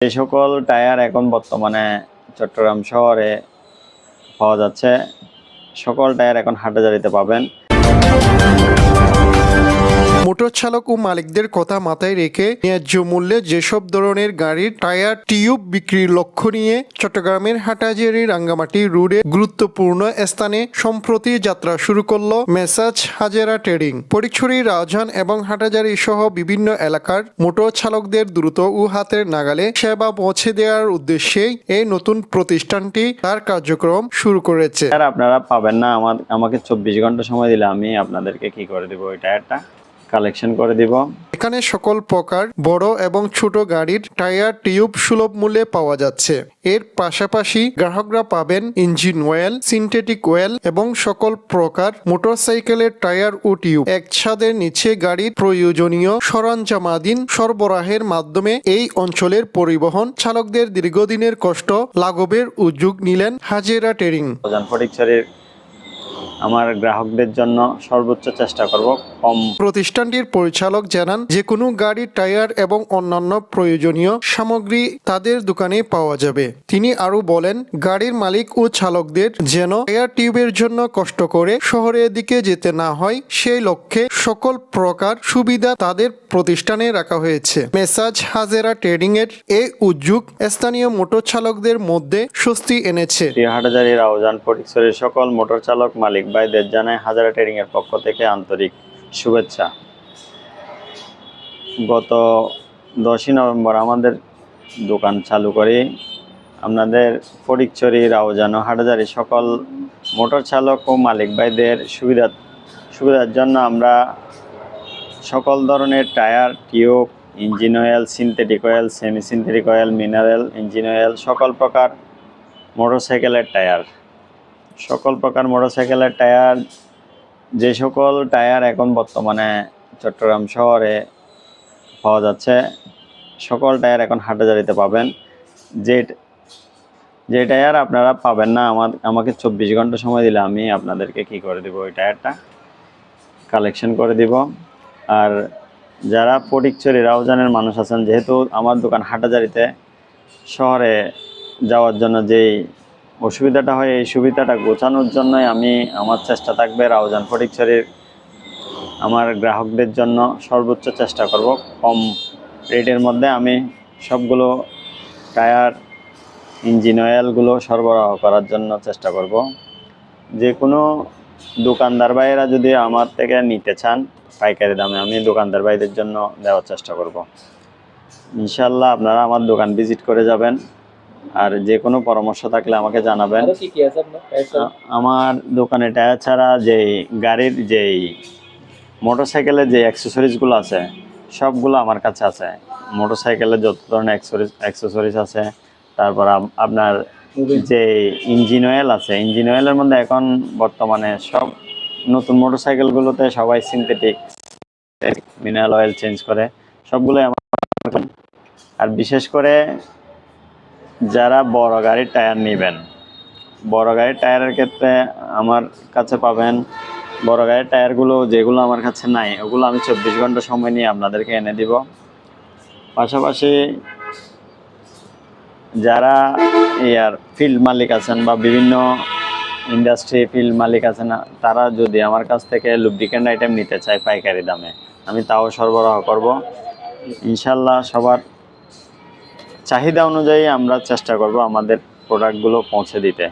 যে সকল টায়ার এখন বর্তমানে চট্টগ্রাম শহরে পাওয়া যাচ্ছে সকল টায়ার এখন হাটাজারিতে পাবেন। মোটর চালক ও মালিকদের কথা মাথায় রেখে ন্যায্য মূল্যে যেসব ধরনের গাড়ির টায়ার, টিউব বিক্রির লক্ষ্য নিয়ে চট্টগ্রামের হাটাজারি রাঙ্গামাটি রোডে গুরুত্বপূর্ণ স্থানে সম্প্রতি যাত্রা শুরু করল মেসাজ হাজেরা ট্রেডিং। পরিচ্ছরি রাজধান এবং হাটাজারি সহ বিভিন্ন এলাকার মোটর চালকদের দ্রুত ও হাতের নাগালে সেবা পৌঁছে দেওয়ার উদ্দেশ্যেই এই নতুন প্রতিষ্ঠানটি তার কার্যক্রম শুরু করেছে। আপনারা পাবেন না আমাকে চব্বিশ ঘণ্টা সময় দিলে আমি আপনাদেরকে কি করে দিব ওই টায়ারটা? কালেকশন করে দিব। এখানে সকল প্রকার বড় এবং ছোট গাড়ির টায়ার টিউব সুলভ মূল্যে পাওয়া যাচ্ছে। এর পাশাপাশি গ্রাহকরা পাবেন ইঞ্জিন অয়েল সিনথেটিক অয়েল এবং সকল প্রকার মোটরসাইকেলের টায়ার ও টিউব। এক ছাদের নিচে গাড়ির প্রয়োজনীয় সরঞ্জামাদিন সরবরাহের মাধ্যমে এই অঞ্চলের পরিবহন চালকদের দীর্ঘদিনের কষ্ট লাঘবের উদ্যোগ নিলেন হাজেরা টেরিং ফটিকছড়ির আমার গ্রাহকদের জন্য সর্বোচ্চ চেষ্টা করব কম প্রতিষ্ঠানটির পরিচালক জানান যে কোনো গাড়ির টায়ার এবং অন্যান্য প্রয়োজনীয় সামগ্রী তাদের দোকানে পাওয়া যাবে। তিনি আরও বলেন গাড়ির মালিক ও চালকদের যেন টায়ার টিউবের জন্য কষ্ট করে শহরের দিকে যেতে না হয় সেই লক্ষ্যে সকল প্রকার সুবিধা তাদের প্রতিষ্ঠানে রাখা হয়েছে। মেসাজ হাজেরা ট্রেডিং এর এই উদ্যোগ স্থানীয় মোটর চালকদের মধ্যে স্বস্তি এনেছে। হাটাজারি রাউজান ফটিকছড়ির সকল মোটর চালক মালিক ভাইদের জানায় হাজারা ট্রেডিং এর পক্ষ থেকে আন্তরিক শুভেচ্ছা। গত দশই নভেম্বর আমাদের দোকান চালু করি। আপনাদের ফটিকছড়ি রাউজান হাটাজারি সকল মোটর চালক ও মালিক ভাইদের সুবিধা সুবিধার জন্য আমরা সকল ধরনের tyre, tube, engine oil synthetic oil semi synthetic oil mineral engine oil, সকল প্রকার মোটরসাইকেলের টায়ার। সকল প্রকার মোটরসাইকেলের টায়ার, যে সকল টায়ার এখন বর্তমানে চট্টগ্রাম শহরে পাওয়া যাচ্ছে, সকল টায়ার এখন হাটাজারিতে পাবেন। যে যে টায়ার আপনারা পাবেন না, আমার, আমাকে চব্বিশ ঘণ্টা সময় দিলে আমি আপনাদেরকে কি করে দিব ওই টায়ারটা? কালেকশন করে দিব। আর যারা ফটিকচুরি রাউজানের মানুষ আছেন, যেহেতু আমার দোকান হাটাজারিতে শহরে যাওয়ার জন্য যেই অসুবিধাটা হয়, এই সুবিধাটা গোছানোর জন্যই আমি আমার চেষ্টা থাকবে রাউজান ফটিকছড়ির আমার গ্রাহকদের জন্য সর্বোচ্চ চেষ্টা করব। কম রেটের মধ্যে আমি সবগুলো টায়ার, ইঞ্জিন অয়েলগুলো সরবরাহ করার জন্য চেষ্টা করব। যে কোনো দোকানদার ভাইয়েরা যদি আমার থেকে নিতে চান পাইকারি দামে আমি দোকানদার ভাইদের জন্য দেওয়ার চেষ্টা করব। ইনশাল্লাহ আপনারা আমার দোকান ভিজিট করে যাবেন। আর যে কোনো পরামর্শ থাকলে আমাকে জানাবেন। আমার দোকানে টায়ার ছাড়া যেই গাড়ির যেই মোটরসাইকেলের যে অ্যাক্সেসরিজগুলো আছে সবগুলো আমার কাছে আছে। মোটরসাইকেলের যত ধরনের অ্যাক্সেসরিজ অ্যাক্সেসরিজ আছে তারপর আপনার যে ইঞ্জিন অয়েল আছে ইঞ্জিন অয়েলের মধ্যে এখন বর্তমানে সব নতুন মোটরসাইকেলগুলোতে সবাই সিনথেটিক মিনারেল অয়েল চেঞ্জ করে সবগুলোই আমার আর বিশেষ করে যারা বড় গাড়ির টায়ার নেবেন, বড় গাড়ির টায়ারের ক্ষেত্রে আমার কাছে পাবেন বড় গাড়ির টায়ারগুলো যেগুলো আমার কাছে নাই, ওগুলো আমি চব্বিশ ঘণ্টা সময় নিয়ে আপনাদেরকে এনে দিব। পাশাপাশি যারা ইয়ার ফিল্ড মালিক আছেন বা বিভিন্ন ইন্ডাস্ট্রি ফিল্ড মালিক আছেন, তারা যদি আমার কাছ থেকে লুব্রিকেন্ট আইটেম নিতে চায় পাইকারি দামে, আমি তাও সরবরাহ করব। ইনশাল্লাহ সবার চাহিদা অনুযায়ী আমরা চেষ্টা করব আমাদের প্রোডাক্টগুলো পৌঁছে দিতে।